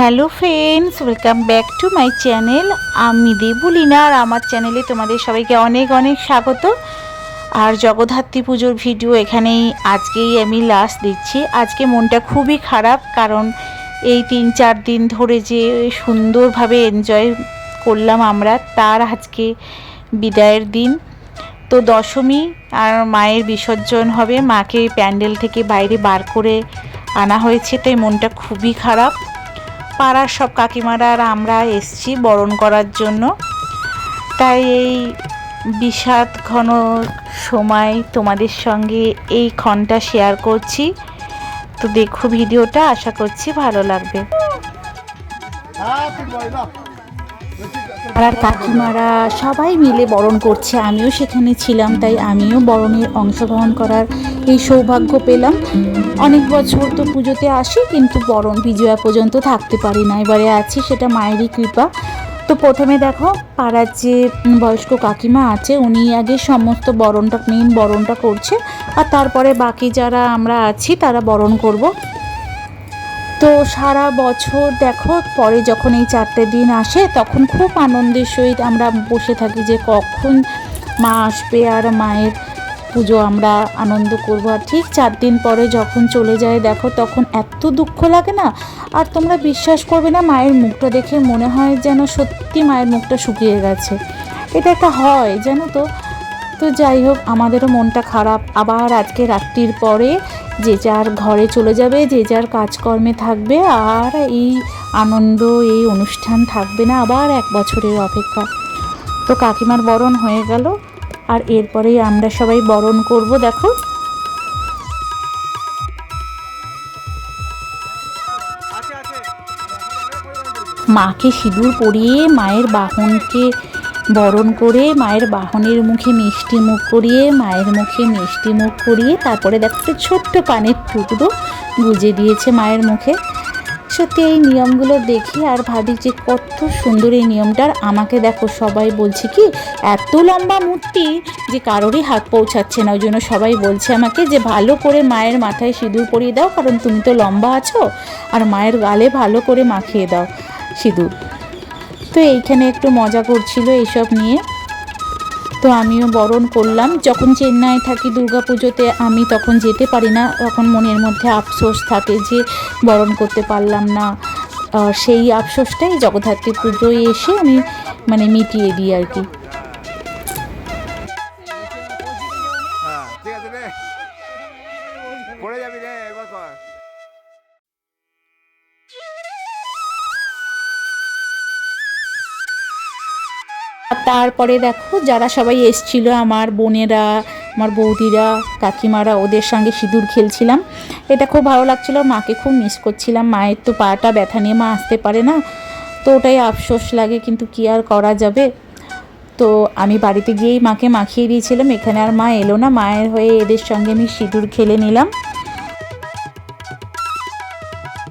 Hello friends, welcome back to my channel. আমি দেবুলিনা আর আমার চ্যানেলে তোমাদের সবাইকে অনেক অনেক স্বাগত। আর জগদ্ধাত্রী পুজোর ভিডিও এখানেই, আজকেই আমি লাস্ট দিচ্ছি। আজকে মনটা খুবই খারাপ, কারণ এই তিন চার দিন ধরে যে সুন্দরভাবে এনজয় করলাম আমরা, তার আজকে বিদায়ের দিন। তো দশমী আর মায়ের বিসর্জন হবে, মাকে প্যান্ডেল থেকে বাইরে বার করে আনা হয়েছে, তাই মনটা খুবই খারাপ। পাড়ার সব কাকিমারা আর আমরা এসছি বরণ করার জন্য। তাই এই বিষাদ ঘন সময় তোমাদের সঙ্গে এই ক্ষণটা শেয়ার করছি। তো দেখো ভিডিওটা, আশা করছি ভালো লাগবে। আর কাকিমারা সবাই মিলে বরণ করছে। আমিও সেখানে ছিলাম, তাই আমিও বরণের অংশগ্রহণ করার এই সৌভাগ্য পেলাম। অনেক বছর তো পুজোতে আসি, কিন্তু বরণ বিজয়া পর্যন্ত থাকতে পারি না। এবারে আছি সেটা মায়েরই কৃপা। তো প্রথমে দেখো, পাড়ার যে বয়স্ক কাকিমা আছে, উনি আগে সমস্ত বরণটা মেন বরণটা করছে, আর তারপরে বাকি যারা আমরা আছি, তারা বরণ করব। তো সারা বছর দেখো, পরে যখন এই চারটে দিন আসে, তখন খুব আনন্দের সহিত আমরা বসে থাকি যে কখন মা আসবে আর মায়ের পুজো আমরা আনন্দ করব। আর ঠিক চার দিন পরে যখন চলে যায়, দেখো তখন এত দুঃখ লাগে না? আর তোমরা বিশ্বাস করবে না, মায়ের মুখটা দেখে মনে হয় যেন সত্যি মায়ের মুখটা শুকিয়ে গেছে। এটা একটা হয়, জানো তো? তো যাই হোক, আমাদেরও মনটা খারাপ। আবার আজকে রাত্রির পরে যে যার ঘরে চলে যাবে, যে যার কাজকর্মে থাকবে, আর এই আনন্দ, এই অনুষ্ঠান থাকবে না আবার এক বছরের অপেক্ষা। তো কাকিমার বরণ হয়ে গেল, আর এরপরেই আমরা সবাই বরণ করব, দেখো। মাকে সিঁদুর পরিয়ে মায়ের বাহনকে বরণ করে মায়ের বাহনের মুখে মিষ্টি মুখ করিয়ে, মায়ের মুখে মিষ্টি মুখ করিয়ে, তারপরে দেখো একটা ছোট্ট পানের টুকরো গুজে দিয়েছে মায়ের মুখে। সত্যি এই নিয়মগুলো দেখি আর ভাবি যে কত সুন্দর এই নিয়মটা আর আমাকে দেখো, সবাই বলছে কি, এত লম্বা মূর্তি যে কারোরই হাত পৌঁছাচ্ছে না। ওই জন্য সবাই বলছে আমাকে যে ভালো করে মায়ের মাথায় সিঁদুর পরিয়ে দাও, কারণ তুমি তো লম্বা আছো, আর মায়ের গালে ভালো করে মাখিয়ে দাও সিঁদুর। তো এইখানে একটু মজা করছিল এইসব নিয়ে। তো আমিও বরণ করলাম। যখন চেন্নাই থাকি দুর্গা পুজোতে আমি তখন যেতে পারি না। তখন মনের মধ্যে আফসোস থাকে যে বরণ করতে পারলাম না। সেই আফসোসটাই জগদ্ধাত্রী পুজোয় এসে আমি মানে মিটিয়ে দিই আর কি। তারপরে দেখো যারা সবাই এসছিল, আমার বোনেরা, আমার বৌদিরা, কাকিমারা, ওদের সঙ্গে সিঁদুর খেলছিলাম। এটা খুব ভালো লাগছিল, মাকে খুব মিস করছিলাম। মায়ের তো পাটা ব্যথা নিয়ে মা আসতে পারে না, তো ওটাই আফসোস লাগে, কিন্তু কি আর করা যাবে? তো আমি বাড়িতে গিয়েই মাকে মাখিয়ে দিয়েছিলাম, এখানে আর মা এলো না, মায়ের হয়ে এদের সঙ্গে আমি সিঁদুর খেলে নিলাম।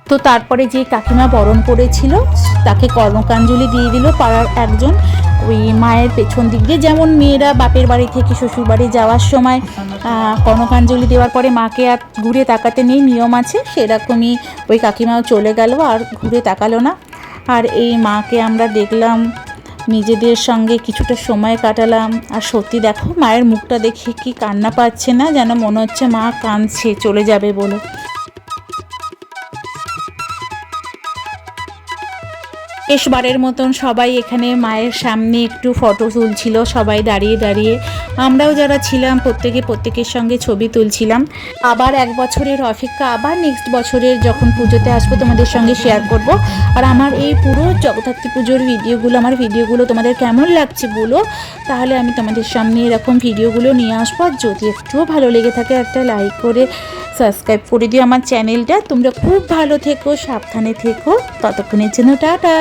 তো তারপরে যে কাকিমা বরণ করেছিল, তাকে কর্মকাঞ্জলি দিয়ে দিল পাড়ার একজন। ওই মায়ের পেছন দিক দিয়ে যেমন মেয়েরা বাপের বাড়ি থেকে শ্বশুর বাড়ি যাওয়ার সময় আহ, কর্মকাঞ্জলি দেওয়ার পরে মাকে আর ঘুরে তাকাতে নেই নিয়ম আছে সেরকমই ওই কাকিমাও চলে গেল আর ঘুরে তাকালো না। আর এই মাকে আমরা দেখলাম নিজেদের সঙ্গে কিছুটা সময় কাটালাম। আর সত্যি দেখো মায়ের মুখটা দেখে কি কান্না পাচ্ছে না যেন মনে হচ্ছে মা কাঁদছে চলে যাবে বলে। শেষবারের মতন সবাই এখানে মায়ের সামনে একটু ফটো তুলছিল, সবাই দাঁড়িয়ে দাঁড়িয়ে। আমরাও যারা ছিলাম, প্রত্যেকে প্রত্যেকের সঙ্গে ছবি তুলছিলাম। আবার এক বছরের অপেক্ষা, আবার নেক্সট বছরের যখন পুজোতে আসব তোমাদের সঙ্গে শেয়ার করব। আর আমার এই পুরো জগদ্ধাত্রী পুজোর ভিডিওগুলো আমার ভিডিওগুলো তোমাদের কেমন লাগছে বলো? তাহলে আমি তোমাদের সামনে এরকম ভিডিওগুলো নিয়ে আসব। আর যদি একটুও ভালো লেগে থাকে, একটা লাইক করে সাবস্ক্রাইব করে দিও আমার চ্যানেলটা। তোমরা খুব ভালো থেকো সাবধানে থেকো। ততক্ষণের জন্য টাটা।